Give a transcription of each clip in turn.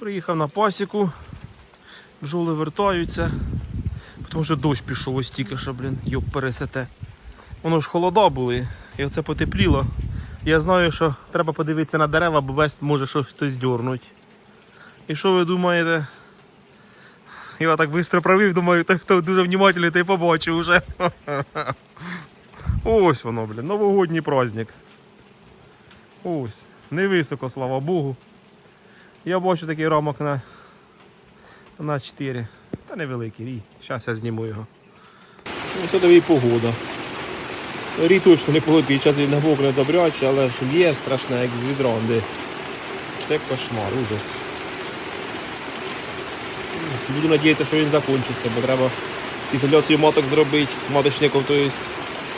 Приїхав на пасіку, бджоли вертаються, тому що дощ пішов ось тільки що, блін, йоп пересете. Воно ж холода були, і оце потепліло. Я знаю, що треба подивитися на дерева, бо весь може щось хтось дьорнуть. І що ви думаєте? Я так швидко провів, думаю, той, хто дуже внимательний, той побачив уже. Ось воно, блін, новогодній праздник. Ось. Невисоко, слава Богу. Я бачу такий рамок на, на 4. Та невеликий рій. Зараз я зніму його. Ось це і погода. Рій точно не погодний, зараз він набокне добряче, але ж є страшне, як з відранди. Це кошмар, ужас. Буду надіятися, що він закінчиться, бо треба ізоляцію маток зробити, маточників, то є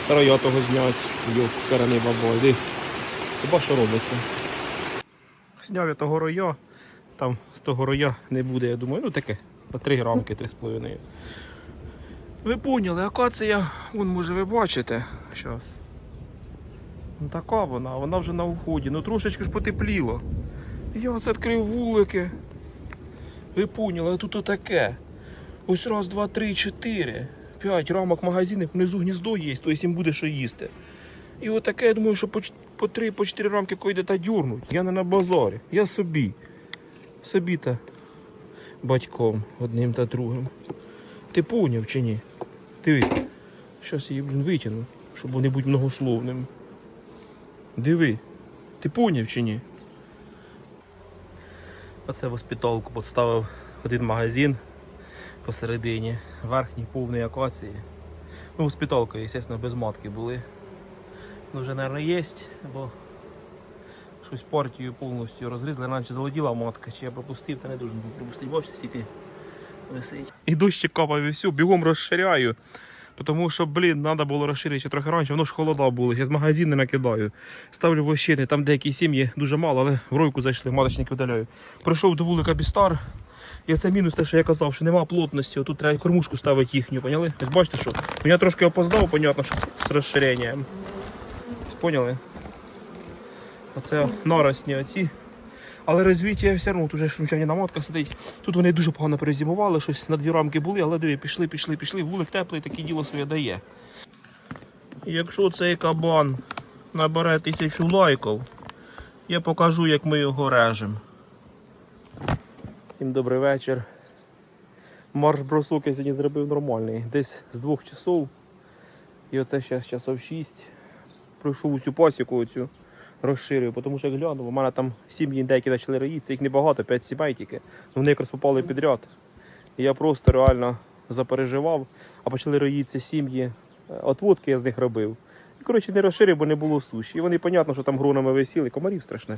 роя того зняти. Йоп, караний бабой. Хіба що робиться? Зняв я того роя, там з того роя не буде, я думаю, ну таке, на 3 грамки, 3,5. Ви поняли, акація, вон може ви бачите. Щас. Ну така вона, вона вже на уході. Ну трошечки ж потепліло. Я оце відкрив вулики. Ви поняли, а тут отаке. Ось раз, два, три, чотири. П'ять рамок магазинів, внизу гніздо є, то їм буде що їсти. І отаке, я думаю, що по, ч- по три, по чотири рамки койде та дюрнуть. Я не на базарі, я собі. Собі та батьком одним та другим. Ти поняв чи ні? Диви. Щас її, блін, витягну, щоб не бути многословним. Диви. Ти поняв чи ні? Оце воспіталку поставив один магазин посередині, верхній повний акації. Ну, воспіталка, звісно, без матки були. Ну, вже, мабуть, є, бо щось партію повністю розрізали. Раніше залоділа матка, чи я пропустив, та не дуже був пропустити. Бачите, сіти висить. І дощик капав і все, бігом розширяю. Тому що, блін, треба було розширити ще трохи раніше, воно ж холода було, я з магазину накидаю. Ставлю вощини, там деякі сім'ї дуже мало, але в ройку зайшли, маточники видаляю. Прийшов до вулика Бістар, і це мінус те, що я казав, що нема плотності, отут треба кормушку ставити їхню, поняли? Ось бачите, що? Я трошки опоздав, понятно, що з розширенням. Поняли? Оце наросні оці. Але розвіття все одно, тут шумчані намотка сидить. Тут вони дуже погано перезимували, щось на дві рамки були, але диви, пішли, пішли, пішли. Вулик теплий, таке діло своє дає. Якщо цей кабан набере тисячу лайків, я покажу, як ми його режемо. Всім добрий вечір. Марш бросок я сьогодні зробив нормальний. Десь з двох часов. І оце зараз часов 6. Пройшов усю пасіку оцю розширив, тому що як глянув, у мене там сім'ї деякі почали роїтися, їх небагато, 5 сімей тільки. Ну, Вони якраз попали підряд. І я просто реально запереживав, а почали роїтися сім'ї. Е, Отводки я з них робив. І, коротше, не розширив, бо не було суші. І вони, понятно, що там гронами висіли, комарів страшне.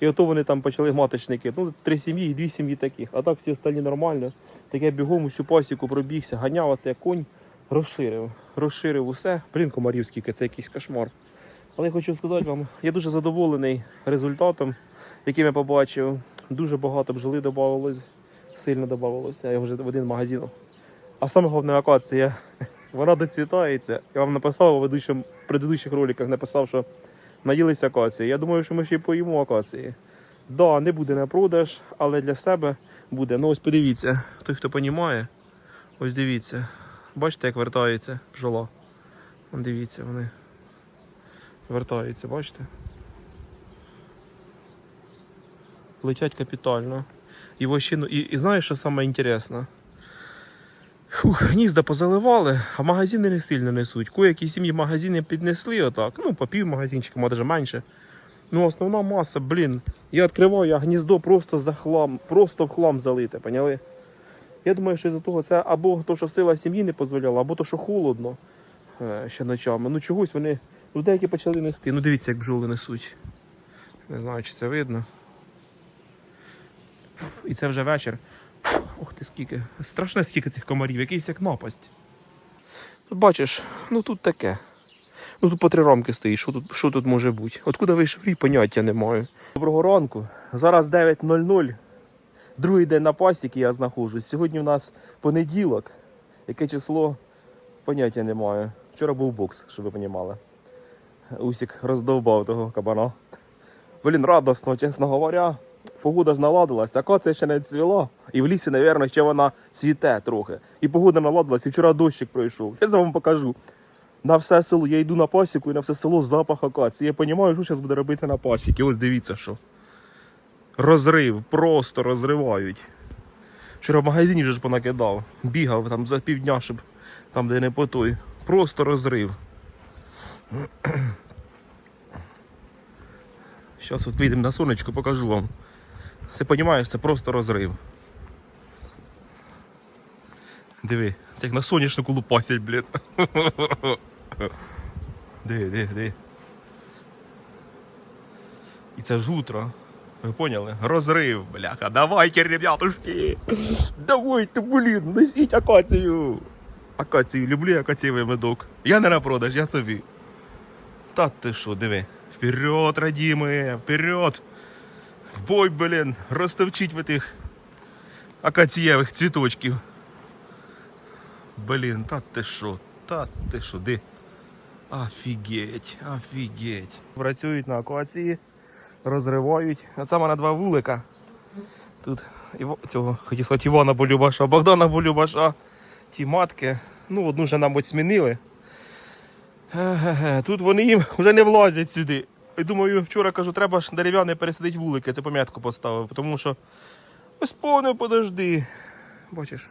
І ото вони там почали маточники. Ну, три сім'ї і дві сім'ї таких. А так всі остальні нормально. Так я бігом усю пасіку пробігся, ганяв як конь, розширив. Розширив усе. Блін, комарів скільки, це якийсь кошмар. Але я хочу сказати вам, я дуже задоволений результатом, який я побачив. Дуже багато бджоли додавалось, сильно додавалося. Я вже в один магазин. А саме головне акація, вона доцвітається. Я вам написав у ведучому, предыдущих роликах, написав, що наїлися акації. Я думаю, що ми ще поїмо акації. Да, не буде на продаж, але для себе буде. Ну ось подивіться, той, хто розуміє, ось дивіться. Бачите, як вертається бджола. Вон Дивіться, вони вертаються, бачите? Летять капітально. І, вощину, і, і знаєш, що саме інтересне? Фух, гнізда позаливали, а магазини не сильно несуть. Кое-які сім'ї магазини піднесли отак. Ну, по пів магазинчика, може менше. Ну, основна маса, блін. Я відкриваю, а гніздо просто за хлам, просто в хлам залите, поняли? Я думаю, що із-за того це або то, що сила сім'ї не дозволяла, або то, що холодно е, ще ночами. Ну чогось вони ну, деякі почали нести. Ну дивіться, як бджоли несуть. Не знаю, чи це видно. І це вже вечір. Ох ти скільки. Страшне скільки цих комарів, якийсь як напасть. Тут бачиш, ну тут таке. Ну тут по три рамки стоїть, що тут, що тут може бути? Откуда вийшов рій, поняття не маю. Доброго ранку. Зараз 9.00. Другий день на пасіки я знаходжусь. Сьогодні у нас понеділок. Яке число? Поняття не маю. Вчора був бокс, щоб ви розуміли. Усік роздовбав того кабана. Блін, радосно, чесно говоря. погода ж наладилась, а акація ще не цвіла. І в лісі, мабуть, ще вона цвіте трохи. І погода наладилась, і вчора дощик пройшов. Я вам покажу. На все село. Я йду на пасіку і на все село запах акації. Я розумію, що зараз буде робитися на пасіки. Ось дивіться, що. Розрив, просто розривають. Вчора в магазині вже ж понакидав. Бігав там за півдня, щоб там, де не по той. Просто розрив. Зараз от вийдемо на сонечко, покажу вам. Це розумієш, це просто розрив. Диви, це як на соняшнику лупасять, блін. Диви, диви, диви. І це ж утро. Ви поняли? Розрив, бляха. Давайте, ребятушки. Давайте, блін, несіть акацію. Акацію, люблю акацієвий медок. Я не на продаж, я собі. Та ти що, диви. Вперед, радіми, вперед. В бой, блін, розтовчіть ви тих акацієвих цвіточків. Блін, та ти що, та ти що, де? Офігеть, офігеть. Працюють на акації, розривають. А це в мене два вулика. Тут Іво... цього, хотів сказати, Івана Болюбаша, Богдана Болюбаша. Ті матки. Ну, одну вже, мабуть, змінили. Тут вони їм вже не влазять сюди. І думаю, вчора кажу, треба ж дерев'яне пересадити вулики, це пам'ятку поставив, тому що ось повне подожди. Бачиш,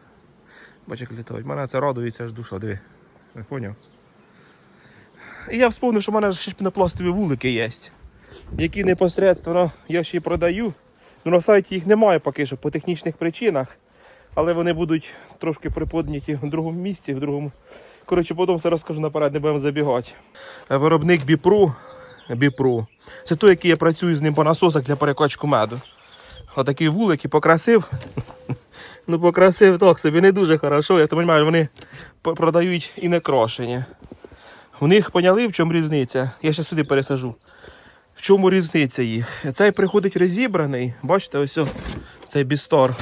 бачиш, як літають. Мене це радується аж душа, диви. Не поняв? І я вспомнив, що в мене ще пінопластові вулики є, які непосередньо я ще й продаю. Ну, на сайті їх немає поки що по технічних причинах, але вони будуть трошки приподняті в другому місці, в другому. Коротше, потім все розкажу наперед, не будемо забігати. Виробник Біпру. Біпру. Це той, який я працюю з ним по насосах для перекачку меду. Отакий вулик і покрасив. Ну, покрасив так собі не дуже хорошо. Я розумію, вони продають і не крошені. У них поняли, в чому різниця. Я ще сюди пересажу. В чому різниця їх? Цей приходить розібраний. Бачите, ось цей бістор.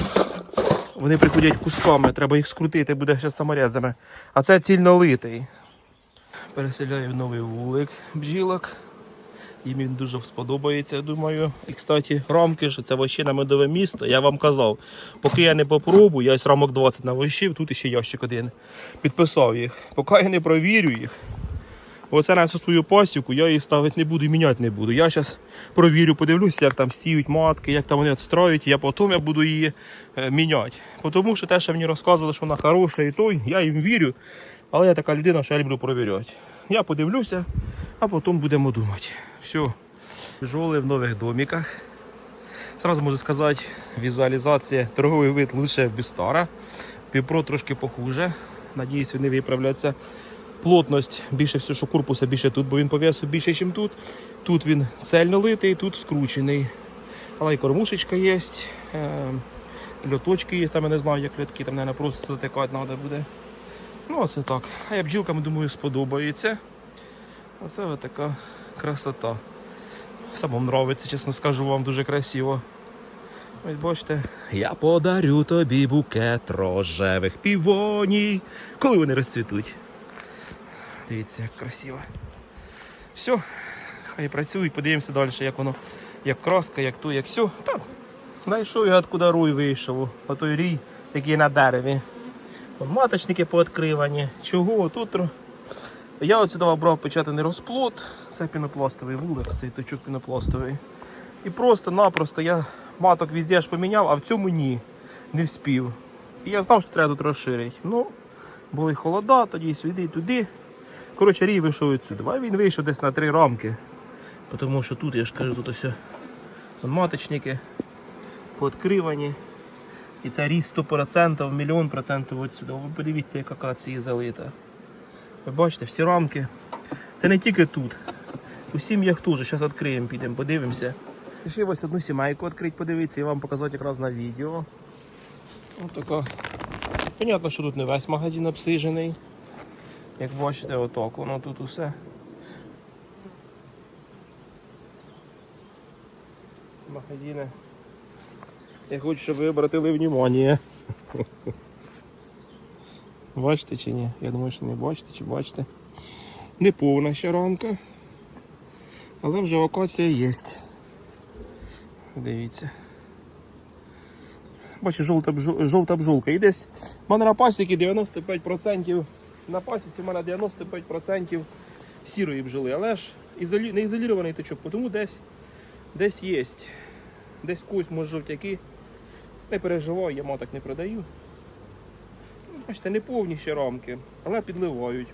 Вони приходять кусками, треба їх скрутити, буде ще саморезами. А це цільнолитий. Переселяю в новий вулик бджілок. Їм він дуже сподобається, думаю. І, кстати, рамки ж це вообще на медове місто. Я вам казав, поки я не попробую, я ось рамок 20 навощив, тут ще ящик один. Підписав їх. Поки я не провірю їх. Оце на свою пасіку, я її ставити не буду і міняти не буду. Я зараз провірю, подивлюся, як там сіють матки, як там вони відстроюють, я потім я буду її е, міняти. Тому що те, що мені розказували, що вона хороша і той, я їм вірю. Але я така людина, що я люблю провіряти. Я подивлюся, а потім будемо думати. Все. Жили в нових домиках. Сразу можу сказати, візуалізація, торговий вид лучше Бістара. Півпро трошки похуже. Надіюсь, вони виправляться. Плотність більше все, що корпуса більше тут, бо він по весу більше, ніж тут. Тут він цельно литий, тут скручений. Але і кормушечка є. Е, льоточки є, там я не знаю, як льотки, там, мабуть, просто затикати треба буде. Ну, оце так. А я бджілкам, думаю, сподобається. Оце ось така красота. Самому нравиться, чесно скажу вам, дуже красиво. Ось бачите, я подарю тобі букет рожевих півоній. Коли вони розцвітуть. Дивіться, як красиво. Все, хай працюють, подивимося далі, як воно, як краска, як то, як все. Так, знайшов я откуда руй вийшов. А той рій, який на дереві. Маточники пооткривані. Чого? Тут. Я от сюди брав печатаний розплод. Це пінопластовий вулик, цей точок пінопластовий. І просто-напросто я маток везде ж поміняв, а в цьому ні. Не вспів. І я знав, що треба тут розширити. Ну, були холода, тоді сюди, туди. Коротше, рій вийшов відсюди. А він вийшов десь на три рамки. Тому що тут, я ж кажу, тут ось маточники пооткривані. І це ріс 100%, мільйон процентів отсюди. Ви подивіться, як акації залита. Ви бачите, всі рамки. Це не тільки тут. У сім'ях теж. Зараз відкриємо, підемо, подивимося. Ще ось одну сімейку відкрити, подивитися і вам показати якраз на відео. Ось така. Понятно, що тут не весь магазин обсижений. Як бачите, отак воно тут усе. Магазини. Я хочу, щоб ви обратили внимание. Бачите чи ні? Я думаю, що не бачите чи бачите. Не повна ще рамка. Але вже акація є. Дивіться. Жовта, жовта бжолка. І десь в мене на пасіки 95%. На пасіці в мене 95% сірої бджоли. Але ж не ізолірований точок, тому десь, десь є. Десь когось може жовтяки. Не переживаю, я маток не продаю. Ну, Бачите, не повні ще рамки, але підливають.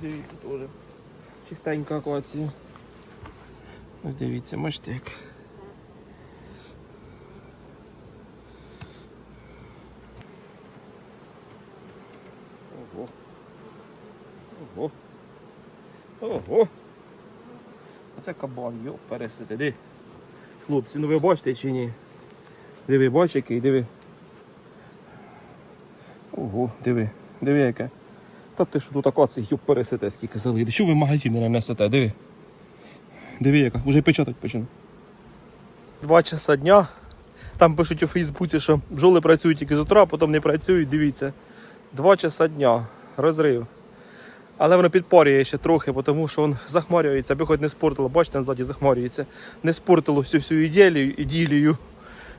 Дивіться теж. Чистенька акація. Ось дивіться, бачите як. Ого. Ого. Ого. Оце кабан, йо, пересити. Диви. Хлопці, ну ви бачите чи ні? Диви, бач який, диви. Ого, диви, диви яке. Та ти що тут акацій, юб пересите, скільки залиде. Що ви в магазини не несете, диви. Диви яка, вже печатать почну. Два часа дня. Там пишуть у Фейсбуці, що бджоли працюють тільки з утра, а потім не працюють, дивіться. Два часа дня. Розрив. Але воно підпарює ще трохи, тому що він захмарюється, аби хоч не спортило, бачите, ззаді захмарюється. Не спортило всю всю іділію, іділію.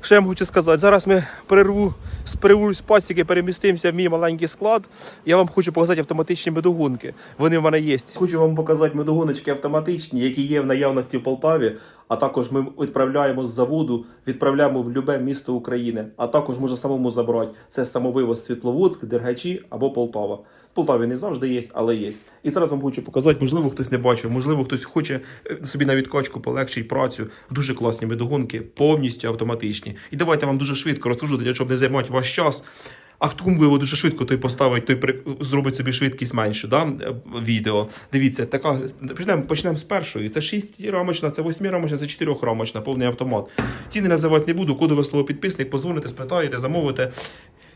Що я хочу сказати? Зараз ми перерву з пасіки перемістимося в мій маленький склад. Я вам хочу показати автоматичні медогонки. Вони в мене є. Хочу вам показати медогоночки автоматичні, які є в наявності в Полтаві. А також ми відправляємо з заводу, відправляємо в любе місто України. А також можна самому забрати. Це самовивоз Світловодськ, Дергачі або Полтава. Полтаві не завжди є, але є. І зараз вам хочу показати, можливо, хтось не бачив, можливо, хтось хоче е, собі на відкачку полегшить працю. Дуже класні медогонки, повністю автоматичні. І давайте вам дуже швидко розкажу, для щоб не займати ваш час. А хто кому дуже швидко той поставить, той при- зробить собі швидкість меншу, да? е, відео. Дивіться, така почнемо, почнемо з першої. Це 6 рамочна, це 8 рамочна, це 4 рамочна, повний автомат. Ціни називати не буду, кодове слово підписник, позвоните, спитаєте, замовите.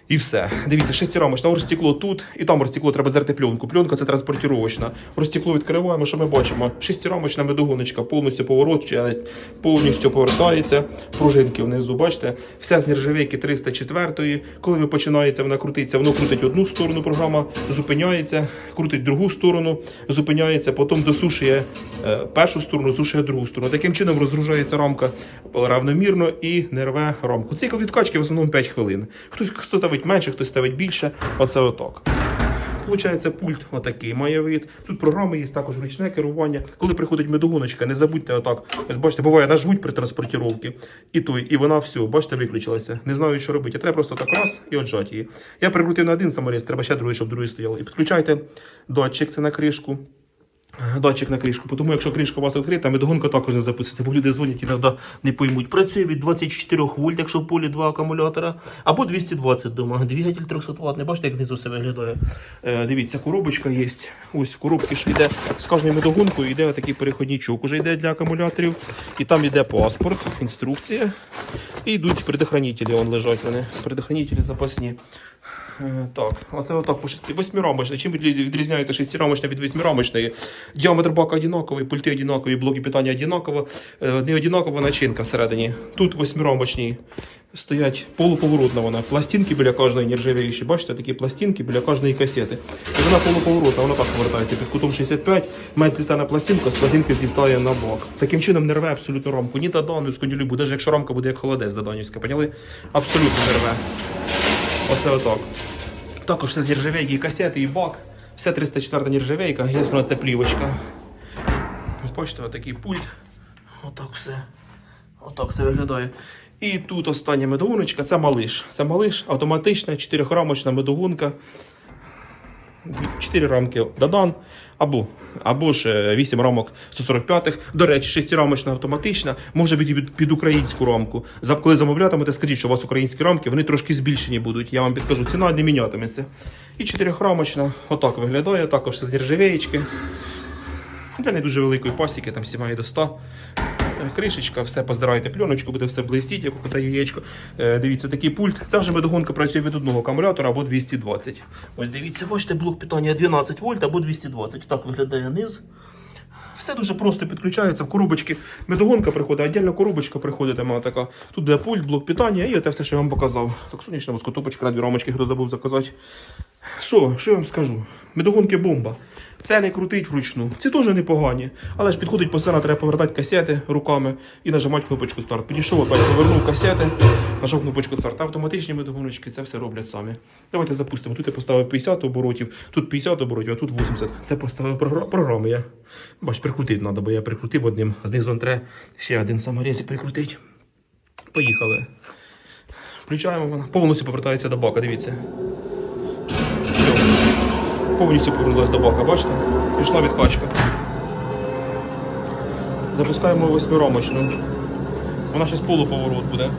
І все. Дивіться, шестирамочна, розстекло тут, і там розстекло, треба здерти пленку. Пленка це транспортировочна. Розстекло відкриваємо, що ми бачимо? Шестирамочна медогоночка, повністю поворот, повністю повертається. Пружинки внизу, бачите, все з нержавейки 304. Коли ви починаєте, вона крутиться, воно крутить одну сторону, програма зупиняється, крутить другу сторону, зупиняється, потім досушує е, першу сторону, сушує другу сторону. Таким чином розгружається рамка равномірно і не рве рамку. Цикл відкачки в основному 5 хвилин. Хтось хто ставить менше, хтось ставить більше. Оце отак. Получається, пульт отакий має вид. Тут програми є також ручне керування. Коли приходить медогоночка, не забудьте отак. Ось бачите, буває нажмуть при транспортіровці. І той, і вона все, бачите, виключилася. Не знаю, що робити. Треба просто так раз і отжати її. Я прикрутив на один саморіз, треба ще другий, щоб другий стояв. І підключайте датчик це на кришку. Датчик на кришку, тому якщо кришка у вас відкрита, медогонка також не запуститься, бо люди дзвонять іноді не поймуть. Працює від 24 вольт, якщо в полі два акумулятора, або 220 дома. Двигатель 300 Вт. Не бачите, як знизу все виглядає. Е, дивіться, коробочка є. Ось в коробці ж йде з кожною медогонкою йде такий переходничок. Уже йде для акумуляторів. І там йде паспорт, інструкція. І йдуть предохранителі, вон лежать вони. Предохранителі запасні. Е, Так, оце отак по шести. Восьмирамочна. Чим відріз- відрізняється шестирамочна від восьмирамочної? Діаметр бака одинаковий, пульти одинакові, блоки питання одинаково, е, не одинакова начинка всередині. Тут восьмирамочні стоять полуповоротна вона. Пластинки біля кожної нержавіючі. Бачите, такі пластинки біля кожної касети. І вона полуповоротна, вона так повертається під кутом 65, має злітана пластинка, з пластинки зістає на бок. Таким чином не рве абсолютно рамку. Ні Даданівську, ні любу, навіть якщо рамка буде як холодець Даданівська, поняли? Абсолютно не рве. Оце отак. Також це з нержавейки, і касети, і бак. Все 304 нержавейка, ясно, це плівочка. Бачите, отакий пульт. Отак все. Отак все виглядає. І тут остання медогуночка це малиш. Це малиш, автоматична, 4-рамочна медогонка. 4 рамки Дадан, або, або ж 8 рамок 145-х. До речі, 6-рамочна автоматична, може бути під, під українську рамку. Коли замовлятимете, скажіть, що у вас українські рамки, вони трошки збільшені будуть. Я вам підкажу, ціна не мінятиметься. І 4-рамочна, отак виглядає, також з нержавеєчки. Для не дуже великої пасіки, там всі має до 100. Е, Кришечка, все поздираєте пленочку, буде все блистіть, як кота яєчко. Е, дивіться, такий пульт. Це вже медогонка працює від одного акумулятора або 220. Ось дивіться, бачите, блок питання 12 вольт або 220. Так виглядає низ. Все дуже просто підключається в коробочки. Медогонка приходить, отдельно коробочка приходить, там така. Тут де пульт, блок питання і те все, що я вам показав. Так, сонячна воскотопочка дві рамочки, хто забув заказати. Що, що я вам скажу? Медогонки бомба. Це не крутить вручну. Ці теж непогані. Але ж підходить постійно, треба повертати касети руками і нажимати кнопочку старт. Підійшов, опять повернув касети, нажав кнопочку старт. Автоматичні медогоночки це все роблять самі. Давайте запустимо. Тут я поставив 50 оборотів, тут 50 оборотів, а тут 80. Це поставив програ- програму. Я бач, прикрутити треба, бо я прикрутив одним. Знизу треба ще один саморезик прикрутити. Поїхали. Включаємо вона. Повністю повертається до бака, дивіться. Повністю повернулась до бака, бачите? Пішла відкачка. Запускаємо восьмирамочну. Вона ще з полуповорот буде.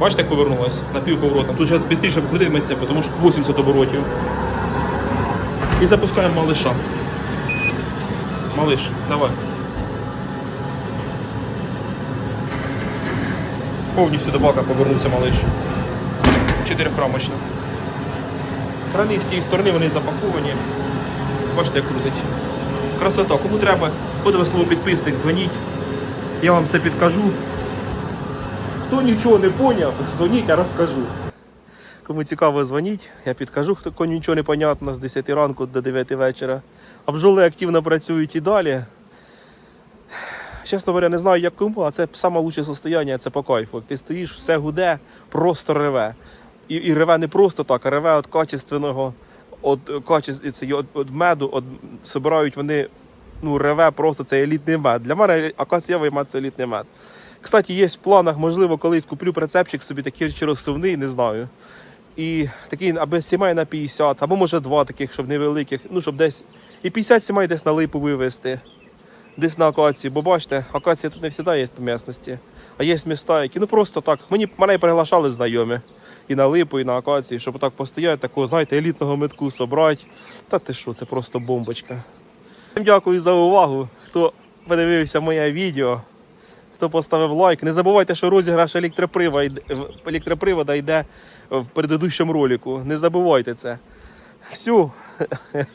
Бачите, як повернулась? На півповоротна. Тут зараз швидше покрутиметься, тому що 80 оборотів. І запускаємо малиша. Малиш, давай. Повністю до бака повернувся малиш. Чотирьохрамочно. Крани з тієї сторони вони запаковані. Бачите, як крутить. Красота. Кому треба, подиве слово підписник, дзвоніть. Я вам все підкажу. Хто нічого не поняв, дзвоніть, я розкажу. Кому цікаво, дзвоніть, я підкажу, хто нічого не понятно з 10 ранку до 9 вечора. А бджоли активно працюють і далі. Чесно говоря, не знаю, як кому, а це лучше состояння, це по кайфу. Ти стоїш, все гуде, просто реве. І, і реве не просто так, а реве від качественного, від, від, від меду, від, собирають вони, ну, реве просто це елітний мед. Для мене акацієвий мед це елітний мед. Кстати, є в планах, можливо, колись куплю прицепчик собі такий чи розсувний, не знаю. І такий, аби сімей на 50, або може два таких, щоб невеликих, ну, щоб десь і 50 сімей десь на липу вивезти десь на акації, бо бачите, акація тут не завжди є по місності, а є міста, які ну просто так. Мені мене приглашали знайомі і на липу, і на акації, щоб так постояти, такого, знаєте, елітного метку собрати. Та ти що, це просто бомбочка. Всім дякую за увагу, хто подивився моє відео, хто поставив лайк. Не забувайте, що розіграш електропривода йде- в предыдущому ролику. Не забувайте це. Все.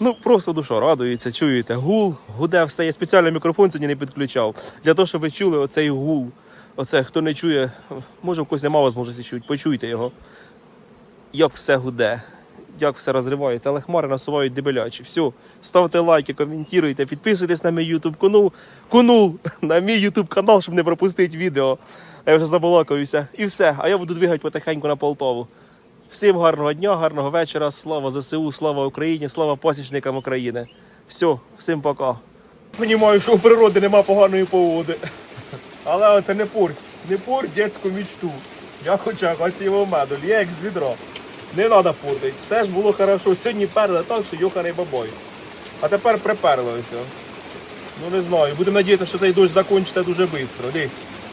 Ну, просто душа радується, чуєте, гул, гуде все. Я спеціально мікрофон сьогодні не підключав. Для того, щоб ви чули оцей гул. Оце, хто не чує, може в когось немає можливості чути, почуйте його. Як все гуде, як все розривається, але хмари насувають дебелячі. Все, ставте лайки, коментуйте, підписуйтесь на мій YouTube канал, канал, на мій YouTube канал, щоб не пропустити відео. Я вже забалакаюся. І все. А я буду двигати потихеньку на Полтову. Всім гарного дня, гарного вечора. Слава ЗСУ, слава Україні, слава посічникам України. Все, всім пока. Понімаю, що у природи нема поганої погоди. Але це не пур. Не пур дитячу мічту. Я хочу акаційного меду, є як з відро. Не треба портити. Все ж було хорошо. Сьогодні перли так, що йоханий бабой. А тепер приперли. Ну не знаю. Будемо надіятися, що цей дощ закінчиться дуже швидко.